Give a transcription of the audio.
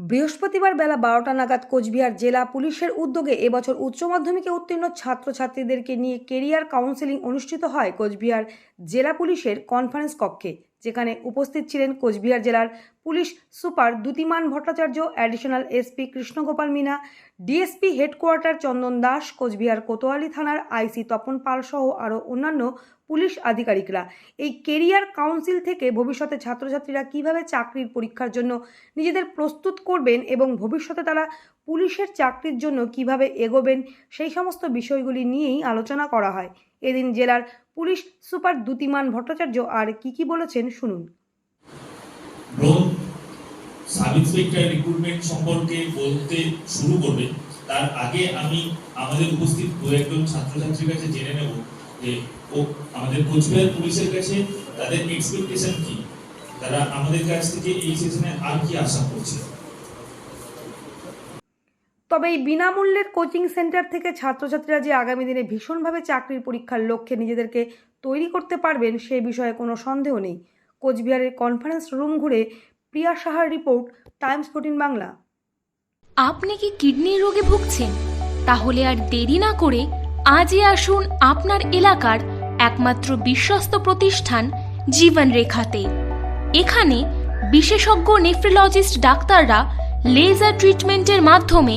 বৃহস্পতিবার বেলা বারোটা নাগাদ কোচবিহার জেলা পুলিশের উদ্যোগে এবছর উচ্চ মাধ্যমিকে উত্তীর্ণ ছাত্রছাত্রীদেরকে নিয়ে কেরিয়ার কাউন্সেলিং অনুষ্ঠিত হয় কোচবিহার জেলা পুলিশের কনফারেন্স কক্ষে। যেখানে উপস্থিত ছিলেন কোচবিহার জেলার police super Dyutiman Bhattacharya additional SP Krishnagopal Meena DSP headquarter Chandan Das, Coochbehar Kotwali থানার আইসি তপন পাল সহ আরও অন্যান্য পুলিশ আধিকারিকরা। এই কেরিয়ার কাউন্সিল থেকে ভবিষ্যতে ছাত্রছাত্রীরা কীভাবে চাকরির পরীক্ষার জন্য নিজেদের প্রস্তুত করবেন এবং ভবিষ্যতে তারা পুলিশের চাকরির জন্য কীভাবে এগোবেন, সেই সমস্ত বিষয়গুলি নিয়েই আলোচনা করা হয়। এদিন জেলার পুলিশ সুপার দ্যুতিমান ভট্টাচার্য আর কি কি বলেছেন শুনুন। রিক্রুটমেন্ট সম্পর্কে বলতে শুরু করবে। তার আগে আমি আমাদের উপস্থিত দু একজন ছাত্রছাত্রীর কাছে জেনে নেব যে ও আমাদের কোচবিহার পুলিশের কাছে তাদের এক্সপেকটেশন কি? তারা আমাদের কাছ থেকে এই সেশনে আর কি আশা করছে? তবে এই বিনামূল্যের কোচিং সেন্টার থেকে ছাত্রছাত্রীরা যে আগামী দিনে ভীষণভাবে চাকরির পরীক্ষার লক্ষ্যে নিজেদেরকে তৈরি করতে পারবেন, সে বিষয়ে কোনো সন্দেহ নেই। কোচবিহারের কনফারেন্স রুম ঘুরে প্রিয়া সাহার রিপোর্ট, টাইমস ফোর্টিন বাংলা। আপনি কি কিডনির রোগে ভুগছেন? তাহলে আর দেরি না করে আজই আসুন আপনার এলাকার একমাত্র বিশ্বস্ত প্রতিষ্ঠান জীবন রেখাতে এখানে বিশেষজ্ঞ নেফ্রোলজিস্ট ডাক্তাররা লেজার ট্রিটমেন্টের মাধ্যমে